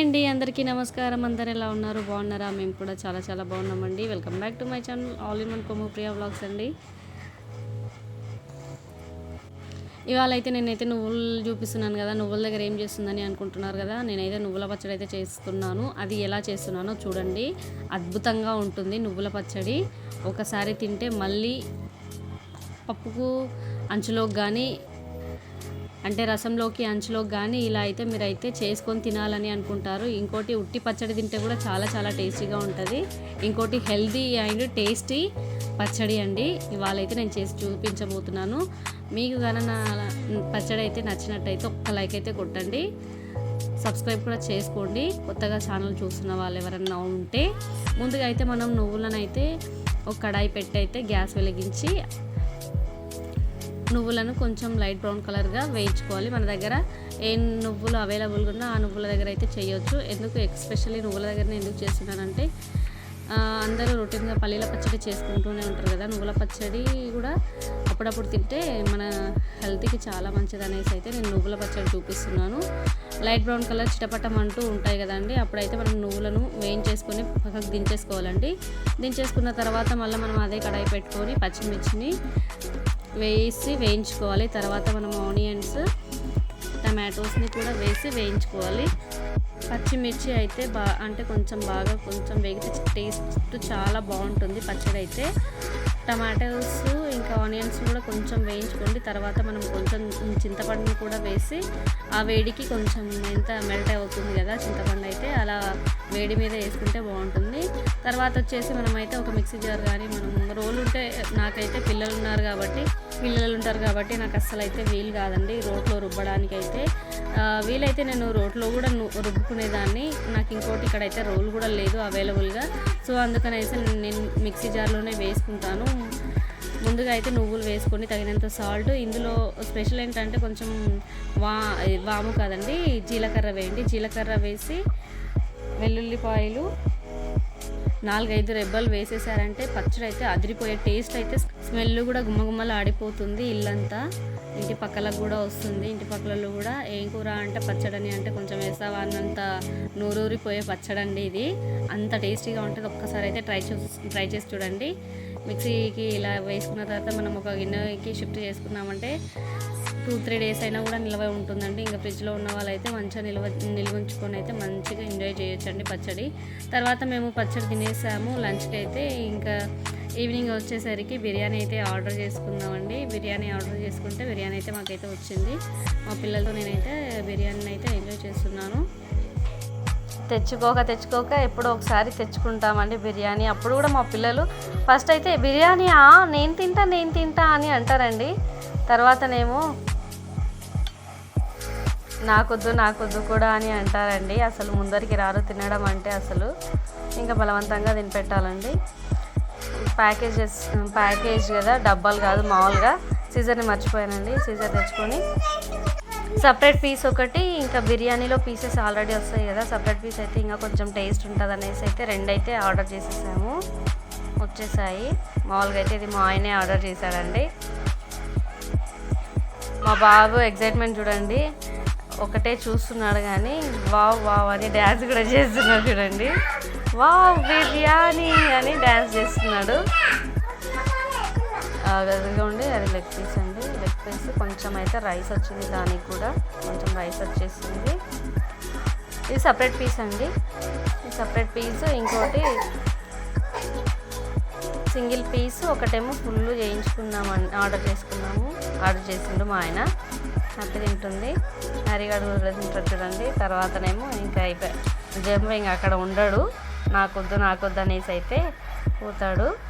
Hi అండి అందరికీ నమస్కారం. అందరు ఎలా ఉన్నారు? బాగున్నారా? మేము కూడా చాలా చాలా బాగున్నామండి. Welcome back to my channel all in one Kommu blogs vlogs అండి. ఇవాళ అయితే నేనైతే నువ్వులు చూపిస్తున్నాను కదా నువ్వుల దగ్గర ఏం చేస్తుందని అనుకుంటున్నారు కదా నేనైతే నువ్వుల పచ్చడి అయితే చేస్తున్నాను. అది ఎలా చేస్తున్నానో చూడండి. అద్భుతంగా ఉంటుంది నువ్వుల పచ్చడి. ఒకసారి తింటే మళ్ళీ పప్పుకు అంచులోకి కానీ అంటే రసంలోకి అంచులోకి కానీ ఇలా అయితే మీరు అయితే చేసుకొని తినాలని అనుకుంటారు. ఇంకోటి ఉట్టి పచ్చడి తింటే కూడా చాలా చాలా టేస్టీగా ఉంటుంది. ఇంకోటి హెల్దీ అండ్ టేస్టీ పచ్చడి అండి. ఇవాళ అయితే నేను చేసి చూపించబోతున్నాను. మీకు కానీ నా పచ్చడి అయితే నచ్చినట్టయితే ఒక్క లైక్ అయితే కొట్టండి. సబ్స్క్రైబ్ కూడా చేసుకోండి. కొత్తగా ఛానల్ చూస్తున్న వాళ్ళు ఎవరన్నా ఉంటే. ముందుగా అయితే మనం నువ్వులను అయితే ఒక కడాయి పెట్టి అయితే గ్యాస్ వెలిగించి నువ్వులను కొంచెం లైట్ బ్రౌన్ కలర్గా వేయించుకోవాలి. మన దగ్గర ఏ నువ్వులు అవైలబుల్గా ఉన్నా ఆ నువ్వుల దగ్గర అయితే చేయొచ్చు. ఎందుకు ఎక్స్పెషల్లీ నువ్వుల దగ్గర ఎందుకు చేస్తున్నానంటే అందరూ రొటీన్గా పల్లీల పచ్చడి చేసుకుంటూనే ఉంటారు కదా. నువ్వుల పచ్చడి కూడా అప్పుడప్పుడు తింటే మన హెల్త్కి చాలా మంచిది అనేసి అయితే నేను నువ్వుల పచ్చడి చూపిస్తున్నాను. లైట్ బ్రౌన్ కలర్ చిటపటం అంటూ ఉంటాయి కదండి. అప్పుడైతే మనం నువ్వులను వేయించేసుకొని పక్కకు దించేసుకోవాలండి. దించేసుకున్న తర్వాత మళ్ళీ మనం అదే కడాయి పెట్టుకొని పచ్చిమిర్చిని వేసి వేయించుకోవాలి. తర్వాత మనం ఆనియన్స్ టమాటోస్ని కూడా వేసి వేయించుకోవాలి. పచ్చిమిర్చి అయితే బా అంటే కొంచెం బాగా కొంచెం వేగితే టేస్ట్ చాలా బాగుంటుంది పచ్చడి అయితే టమాటోస్ ఇంకా ఆనియన్స్ కూడా కొంచెం వేయించుకోండి. తర్వాత మనం కొంచెం చింతపండుని కూడా వేసి ఆ వేడికి కొంచెం ఎంత మెల్ట్ అవుతుంది కదా చింతపండు అయితే వేడి మీద వేసుకుంటే బాగుంటుంది. తర్వాత వచ్చేసి మనమైతే ఒక మిక్సీ జార్ కానీ మనం రోలు ఉంటే నాకైతే పిల్లలు ఉన్నారు కాబట్టి పిల్లలు ఉంటారు కాబట్టి నాకు అస్సలు అయితే వీలు కాదండి రోట్లో రుబ్బడానికి అయితే వీలైతే నేను రోట్లో కూడా రుబ్బుకునేదాన్ని. నాకు ఇంకోటి ఇక్కడైతే రోల్ కూడా లేదు అవైలబుల్గా. సో అందుకనైతే నేను మిక్సీ జార్లోనే వేసుకుంటాను. ముందుగా అయితే నువ్వులు వేసుకొని తగినంత సాల్ట్ ఇందులో స్పెషల్ ఏంటంటే కొంచెం వా వాము కాదండి జీలకర్ర వేయండి. జీలకర్ర వేసి వెల్లుల్లిపాయలు నాలుగైదు రెబ్బలు వేసేసారంటే పచ్చడి అయితే అదిరిపోయే టేస్ట్ అయితే స్మెల్ కూడా గుమ్మగుమ్మలు ఆడిపోతుంది ఇల్లంతా. ఇంటి పక్కలకు కూడా వస్తుంది. ఇంటి పక్కలలో కూడా ఏం కూర అంటే పచ్చడని అంటే కొంచెం వేసావా అన్నంత నూరూరిపోయే పచ్చడి అండి ఇది. అంత టేస్టీగా ఉంటుంది. ఒక్కసారి అయితే ట్రై చేసి ట్రై చేసి చూడండి. మిక్సీకి ఇలా వేసుకున్న తర్వాత మనం ఒక గిన్నెకి షిఫ్ట్ చేసుకున్నామంటే టూ త్రీ డేస్ అయినా కూడా నిల్వ ఉంటుందండి. ఇంకా ఫ్రిడ్జ్లో ఉన్న వాళ్ళైతే మంచిగా నిల్వ నిల్వ ఉంచుకొని అయితే మంచిగా ఎంజాయ్ చేయొచ్చండి పచ్చడి. తర్వాత మేము పచ్చడి తినేసాము. లంచ్కి అయితే ఇంకా ఈవినింగ్ వచ్చేసరికి బిర్యానీ అయితే ఆర్డర్ చేసుకుందామండి. బిర్యానీ ఆర్డర్ చేసుకుంటే బిర్యానీ అయితే మాకైతే వచ్చింది. మా పిల్లలతో నేనైతే బిర్యానీని అయితే ఎంజాయ్ చేస్తున్నాను. తెచ్చుకోక తెచ్చుకోక ఎప్పుడో ఒకసారి తెచ్చుకుంటామండి బిర్యానీ. అప్పుడు కూడా మా పిల్లలు ఫస్ట్ అయితే బిర్యానీ నేను తింటా నేను తింటా అని అంటారండి. తర్వాతనేమో నాకొద్దు నాకొద్దు కూడా అని అంటారండి. అసలు ముందరికి రారు తినడం అంటే అసలు ఇంకా బలవంతంగా తినిపెట్టాలండి. ప్యాకేజెస్ ప్యాకేజ్ కదా డబ్బాలు కాదు మామూలుగా సీజర్ని మర్చిపోయానండి. సీజర్ తెచ్చుకొని సపరేట్ పీస్ ఒకటి ఇంకా బిర్యానీలో పీసెస్ ఆల్రెడీ వస్తాయి కదా. సపరేట్ పీస్ అయితే ఇంకా కొంచెం టేస్ట్ ఉంటుంది అనేసి అయితే రెండు అయితే ఆర్డర్ చేసేసాము. వచ్చేసాయి. మామూలుగా అయితే ఇది మా ఆయనే ఆర్డర్ చేశాడండి. మా బాబు ఎగ్జైట్మెంట్ చూడండి. ఒకటే చూస్తున్నాడు కానీ వావ్ వావ్ అని డ్యాన్స్ కూడా చేస్తున్నాడు చూడండి. వావ్ బిర్యానీ అని డ్యాన్స్ చేస్తున్నాడు. ఆ, అది లెగ్ పీస్ అండి. లెగ్ పీస్ కొంచెం అయితే రైస్ వచ్చింది దానికి కూడా. కొంచెం రైస్ వచ్చేసింది. ఇది సపరేట్ పీస్ అండి. ఈ సపరేట్ పీస్. ఇంకోటి సింగిల్ పీస్. ఒకటేమో ఫుల్ చేయించుకున్నామని ఆర్డర్ చేసుకున్నాము. ఆర్డర్ చేసిండు మా ఆయన. హ్యాపీ తింటుంది. హరిగాడు తింటారు చూడండి. తర్వాతనేమో ఇంకా అయిపోయి జంబ ఇంకా అక్కడ ఉండడు. నాకొద్దు నాకొద్దు అనేసి అయితే పోతాడు.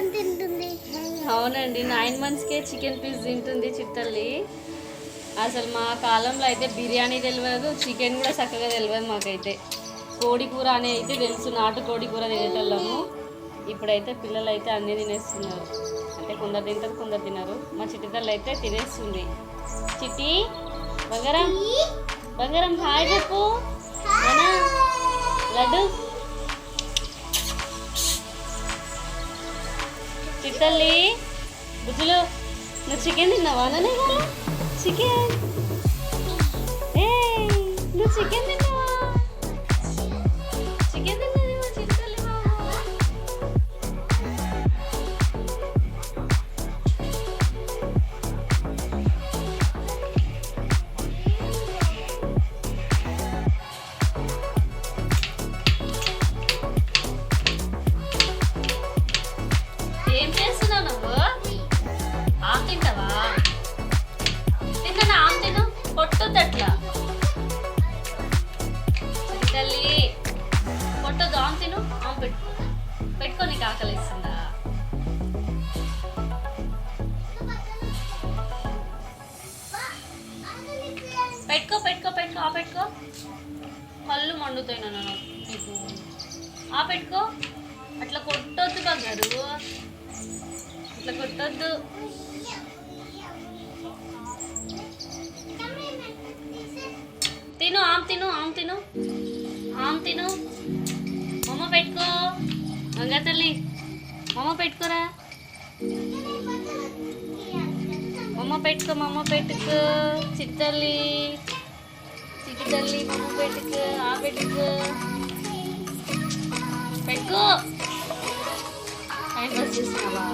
చికెన్ తింటుంది. అవునండి నైన్ మంత్స్కే చికెన్ పీస్ తింటుంది చిట్టల్లి. అసలు మా కాలంలో అయితే బిర్యానీ తెలియదు చికెన్ కూడా చక్కగా తెలియదు మాకైతే. కోడి కూర అని అయితే తెలుసు నాటు కోడి కూర తినేటోళ్ళము. ఇప్పుడైతే పిల్లలు అయితే అన్నీ తినేస్తున్నారు. అంటే కొందరు తింటారు కొందరు తినరు. మా చిట్టితల్లి అయితే తినేస్తుంది. చిట్టి బంగారం. బంగారం హాయ్ చెప్పు. లడ్డు. చిట్టల్లి బుజ్జులు నువ్వు చికెన్ తిన్నావా? నానే కదా చికెన్. ఏ నువ్వు చికెన్ తిన్నావు? తిను అట్లా తల్లి కొట్టొద్దు ఆమ్ తిను ఆమె పెట్టుకో పెట్టుకొని కాకలిస్తుందా పెట్టుకో పెట్టుకో పెట్టుకో ఆ పెట్టుకో. కళ్ళు మండుతాయి నన్ను నీకు. ఆ పెట్టుకో. అట్లా కొట్టొద్దు బంగారు. అట్లా కొట్టొద్దు. తిను ఆమ్ తిను ఆమ్ తిను. ఆమ్ తిను. మమ్మ పెట్టుకో. మంగా తల్లి మమ్మ పెట్టుకోరా. మమ్మ పెట్టుకో మమ్మ పెట్టుకో. చిత్తల్లి చిత్తల్లి తల్లి మమ్మ పెట్టుకో ఆ పెట్టుకో. పెట్టుకో. టైం పాస్ చేస్తున్నావా?